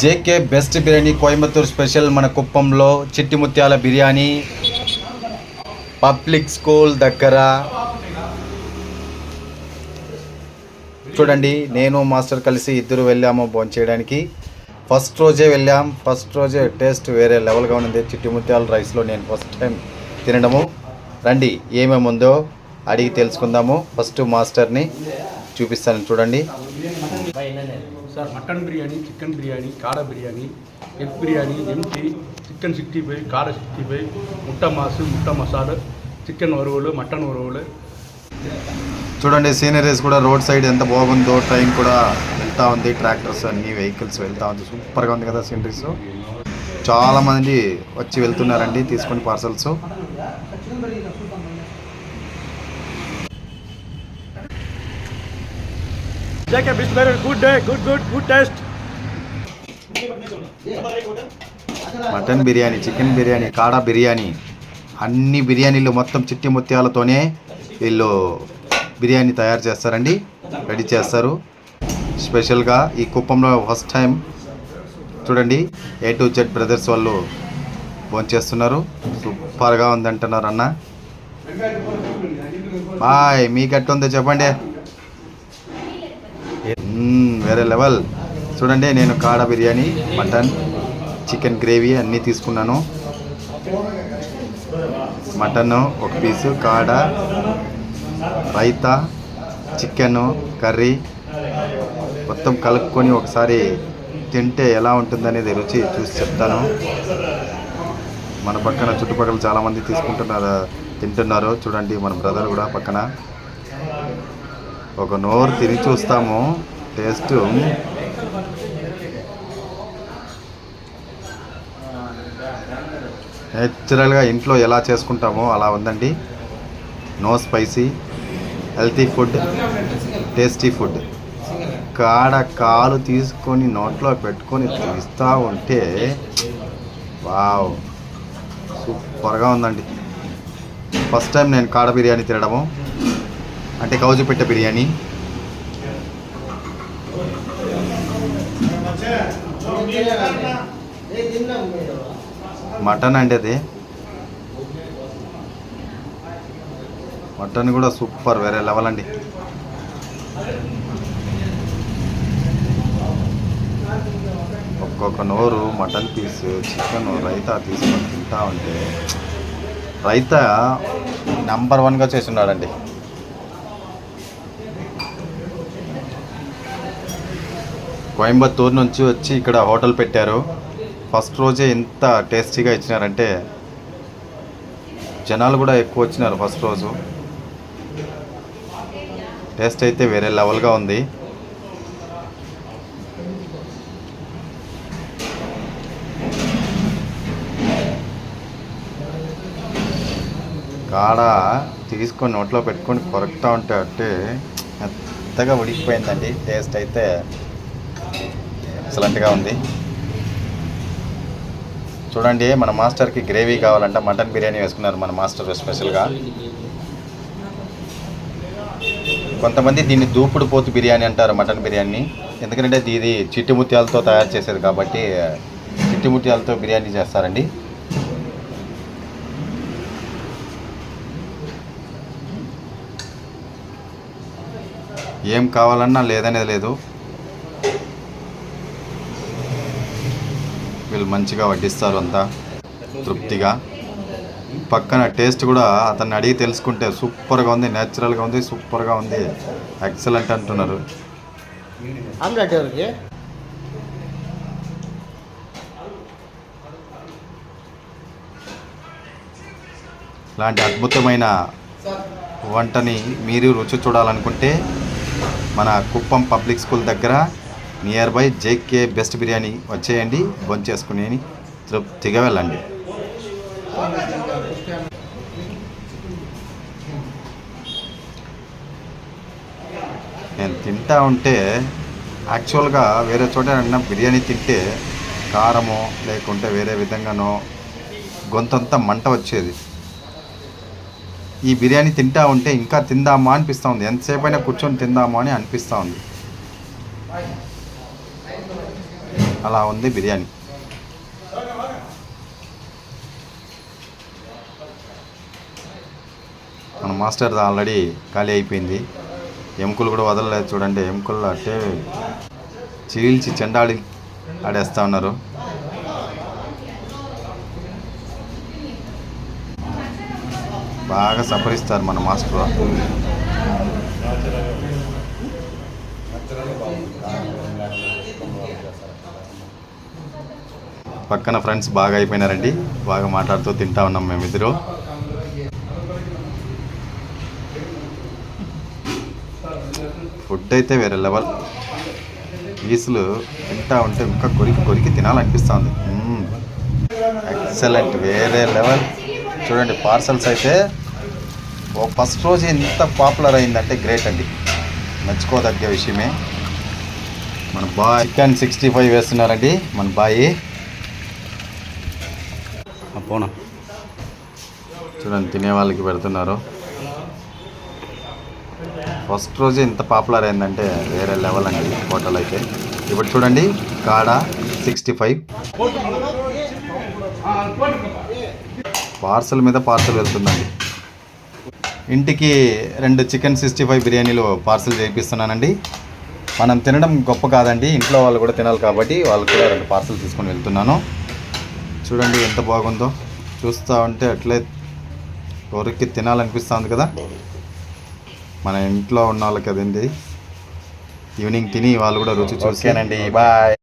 JK best biryani Coimbatore special మన కుప్పంలో చిట్టి ముత్యాల బిర్యానీ. పబ్లిక్ స్కూల్ దగ్గర. చూడండి నేను మాస్టర్ కలిసి ఇద్దరు వెళ్ళాము భోంచేయడానికి ఫస్ట్ రోజే వెళ్ళాం. ఫస్ట్ రోజే టేస్ట్ వేరే లెవెల్గా ఉంది చిట్టి ముత్యాల రైస్లో నేను ఫస్ట్ టైం తినడము. రండి ఏమేమి ఉందో అడిగి తెలుసుకుందాము. ఫస్ట్ మాస్టర్ని చూపిస్తాను చూడండి. Sir mutton biryani chicken biryani காடை బిర్యానీ எக் బిర్యానీ எம்டி చికెన్ సిక్స్టీ ఫైవ్ காடை சிக்ஸ்டி ఫైవ్ ముట్ట மாசு ముట్ట మసాలా చికెన్ వరువులు మటన్ వరువులు చూడండి సీనరీస్ కూడా రోడ్ సైడ్ ఎంత బాగుందో ట్రైన్ కూడా వెళ్తా ఉంది ట్రాక్టర్స్ అన్ని వెహికల్స్ వెళ్తా ఉంది. సూపర్గా ఉంది కదా సీనరీస్. చాలా మంది వచ్చి వెళ్తున్నారండి తీసుకొని parcels. JK best good day, good, good, good taste mutton biryani chicken biryani కాడా బిర్యానీ అన్ని బిర్యానీలు మొత్తం చిట్టి ముత్యాలతోనే వీళ్ళు బిర్యానీ తయారు చేస్తారండి రెడీ చేస్తారు. స్పెషల్గా ఈ కుప్పంలో ఫస్ట్ టైం చూడండి ఏ టు జెడ్ బ్రదర్స్ వాళ్ళు భోంచేస్తున్నారు. సూపర్గా ఉందంటున్నారు అన్న. బాయ్ మీకు ఎట్టుందో చెప్పండి. వేరే లెవెల్. చూడండి నేను కాడ బిర్యానీ మటన్ చికెన్ గ్రేవీ అన్నీ తీసుకున్నాను. మటన్ ఒక పీసు కాడ రైతా చికెన్ కర్రీ మొత్తం కలుపుకొని ఒకసారి తింటే ఎలా ఉంటుందనేది రుచి చూసి చెప్తాను. మన పక్కన చుట్టుపక్కల చాలామంది తీసుకుంటున్నారు తింటున్నారు. చూడండి మన బ్రదర్ కూడా పక్కన. ఒక నోరు తిని చూస్తాము. టేస్ట్. నేచురల్గా ఇంట్లో ఎలా చేసుకుంటామో అలా ఉందండి. No spicy healthy food tasty food కాడ కాలు తీసుకొని నోట్లో పెట్టుకొని తీస్తూ ఉంటే వావ్ సూపర్గా ఉందండి. ఫస్ట్ టైం నేను కాడ బిర్యానీ తినడము. అంటే కౌజు పెట్ట బిర్యానీ. మటన్ అండి అది మటన్ కూడా సూపర్ వేరే లెవెల్ అండి. ఒక్కొక్క నోరు మటన్ పీస్ చికెన్ రైతా తీసుకొని తింటా ఉంటే రైతా నెంబర్ వన్గా చేసి ఉన్నాడండి కోయంబత్తూరు నుంచి వచ్చి ఇక్కడ హోటల్ పెట్టారు. ఫస్ట్ రోజే ఇంత టేస్టీగా ఇచ్చినారంటే జనాలు కూడా ఎక్కువ వచ్చినారు ఫస్ట్ రోజు. టేస్ట్ అయితే వేరే లెవెల్గా ఉంది. కాడ తీసుకొని నోట్లో పెట్టుకొని కొరకుతా ఉంటే అంటే మెత్తగా ఉడికిపోయిందండి. టేస్ట్ అయితే ఎక్సలెంట్గా ఉంది. చూడండి మన మాస్టర్కి గ్రేవీ కావాలంట మటన్ బిర్యానీ వేసుకున్నారు మన మాస్టర్ స్పెషల్గా. కొంతమంది దీన్ని దూపుడు పోతు బిర్యానీ అంటారు మటన్ బిర్యానీ. ఎందుకంటే ఇది చిట్టి ముత్యాలతో తయారు చేసేది కాబట్టి చిట్టి ముత్యాలతో బిర్యానీ చేస్తారండి. ఏం కావాలన్నా లేదనేది లేదు. వీళ్ళు మంచిగా వడ్డిస్తారు అంతా తృప్తిగా. పక్కన టేస్ట్ కూడా అతన్ని అడిగి తెలుసుకుంటే సూపర్గా ఉంది న్యాచురల్గా ఉంది సూపర్గా ఉంది. ఎక్సలెంట్ అంటున్నారు. ఇలాంటి అద్భుతమైన వంటని మీరు రుచి చూడాలనుకుంటే మన కుప్పం పబ్లిక్ స్కూల్ దగ్గర near by JK best biryani వచ్చేయండి భోంచేసుకుని తృప్తిగా వెళ్ళండి. నేను తింటా ఉంటే యాక్చువల్గా వేరే చోట బిర్యానీ తింటే కారమో లేకుంటే వేరే విధంగానో గొంతంతా మంట వచ్చేది. ఈ బిర్యానీ తింటా ఉంటే ఇంకా తిందామా అనిపిస్తూ ఉంది. ఎంతసేపు అయినా కూర్చొని తిందామా అని అనిపిస్తూ ఉంది. అలా ఉంది బిర్యానీ. మన మాస్టర్ ఆల్రెడీ ఖాళీ అయిపోయింది. ఎముకలు కూడా వదలలేదు చూడండి. ఎముకలు అంటే చీల్చి చెండాడి ఆడేస్తా ఉన్నారు. బాగా సఫరిస్తారు మన మాస్టర్. పక్కన ఫ్రెండ్స్ బాగా అయిపోయినారండి. బాగా మాట్లాడుతూ తింటా ఉన్నాం మేమిద్దరు. ఫుడ్ అయితే వేరే లెవెల్. పీసులు తింటా ఉంటే ఇంకా కొరికి కొరికి తినాలనిపిస్తుంది. ఎక్సలెంట్. వేరే లెవెల్. చూడండి పార్సల్స్ అయితే ఓ ఫస్ట్ రోజు ఎంత పాపులర్ అయిందంటే గ్రేట్ అండి. మెచ్చుకోదగ్గ విషయమే. మన బాయ్ చికెన్ సిక్స్టీ ఫైవ్ వేస్తున్నారండి మన బాయి. పోనా? చూడండి తినే వాళ్ళకి పెడుతున్నారు. ఫస్ట్ రోజు ఇంత పాపులర్ అయిందంటే వేరే లెవెల్ అండి హోటల్ అయితే. ఇప్పుడు చూడండి కాడ సిక్స్టీ ఫైవ్ పార్సల్ మీద పార్సల్ వెళ్తుందండి. ఇంటికి రెండు చికెన్ సిక్స్టీ ఫైవ్ బిర్యానీలు పార్సల్ చేయిస్తున్నానండి మనం తినడం గొప్ప కాదండి ఇంట్లో వాళ్ళు కూడా తినాలి కాబట్టి వాళ్ళు కూడా రెండు పార్సల్ తీసుకొని వెళ్తున్నాను. చూడండి ఎంత బాగుందో. చూస్తూ ఉంటే అట్లే ఎవరికి తినాలనిపిస్తుంది కదా. మన ఇంట్లో ఉన్న వాళ్ళకి అదండి ఈవినింగ్ తిని వాళ్ళు కూడా రుచి చూసానండి బాయ్.